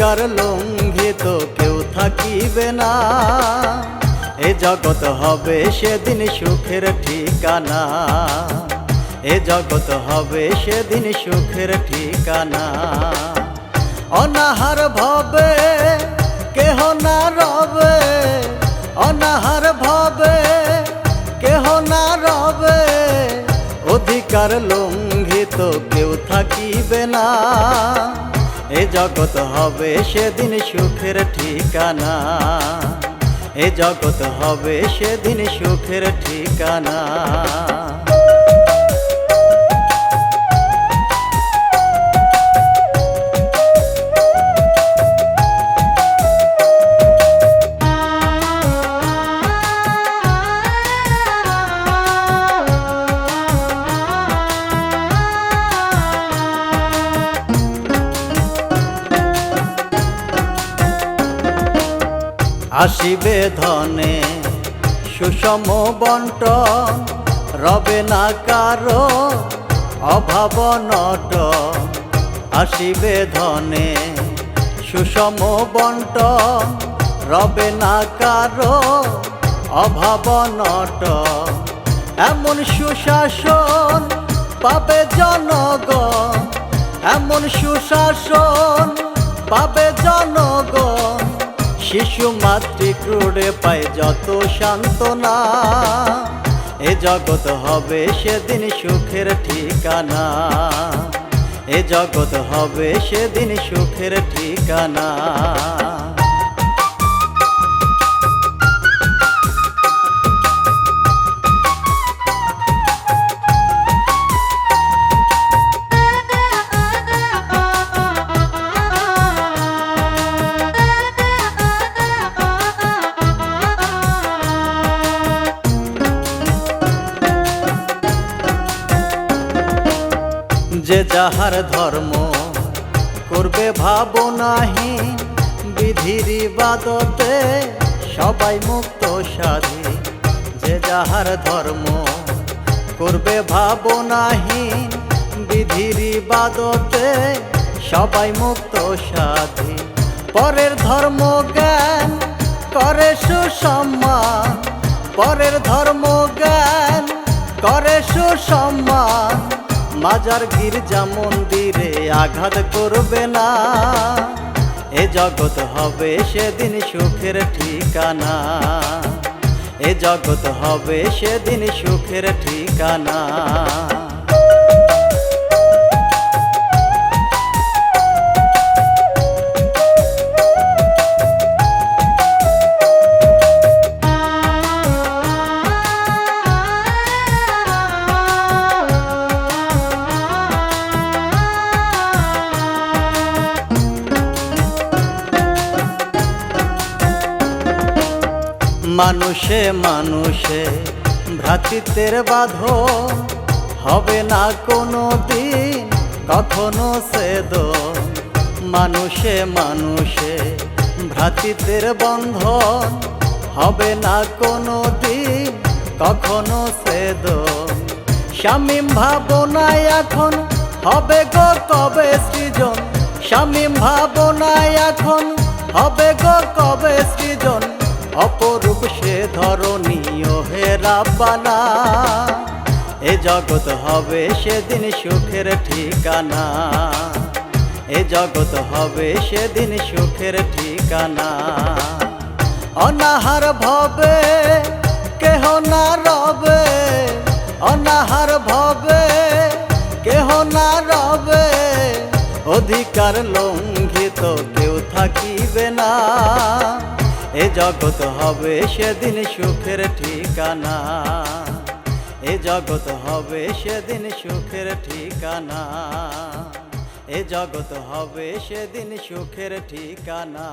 অধিকার লঙ্ঘিত কেউ থাকিবে না। এ জগৎ হবে সেদিন সুখের ঠিকানা। এ জগৎ হবে সেদিন সুখের ঠিকানা। অনাহার ভবে কেহ না রবে। অনাহার ভবে কেহ না রবে। অধিকার লঙ্ঘিত কেউ থাকিবে না। এ জগৎ হবে সেদিন সুখের ঠিকানা। এ জগৎ হবে সেদিন সুখের ঠিকানা। আসিবে ধনে, সুষম বন্টন, রবে না কারও অভাব নট আসিবে ধনে, সুষম বন্টন, রবে না কারও অভাব নট এমন সুশাসন পাবে জনগণ, এমন সুশাসন পাবে জনগণ। শিশু মাতৃক্রুড়ে পায় যত সান্ত্বনা। এ জগৎ হবে সেদিন সুখের ঠিকানা। এ জগৎ হবে সেদিন সুখের ঠিকানা। যে যাহার ধর্ম করবে ভাবনাহি বিধির ইবাদতে সবাই মুক্ত সাধি। যে যাহার ধর্ম করবে ভাবনাহি বিধির ইবাদতে সবাই মুক্ত সাধি। পরের ধর্ম জ্ঞান করে সুসম্মান। পরের ধর্ম জ্ঞান করে সুসম্মান। মাজার গির্জা মন্দিরে আঘাত করবে না। এ জগৎ হবে সেদিন সুখের ঠিকানা। এ জগৎ হবে সেদিন সুখের ঠিকানা। মানুষে মানুষে, ভ্রাতৃত্বের বাঁধন। হবে না কোনো দিন, কখনো সেদ মানুষে মানুষে, ভ্রাতৃত্বের বন্ধন। হবে না কোনো দিন, কখনো সেদ শামীম ভাবনায় এখন হবে গো কবে সৃজন? শামীম ভাবনায় এখন হবে গো কবে সৃজন? অপরূপ সে ধরণীয় হে রাব্বানা এ জগৎ হবে সেদিন সুখের ঠিকানা। এ জগৎ হবে সেদিন সুখের ঠিকানা। অনাহার ভবে, কেহ না রবে। অনাহার ভবে, কেহ না রবে। অধিকার লঙ্ঘিত কেউ থাকিবে না। এ জগৎ হবে সেদিন সুখের ঠিকানা। এ জগৎ হবে সেদিন সুখের ঠিকানা। এ জগৎ হবে সেদিন সুখের ঠিকানা।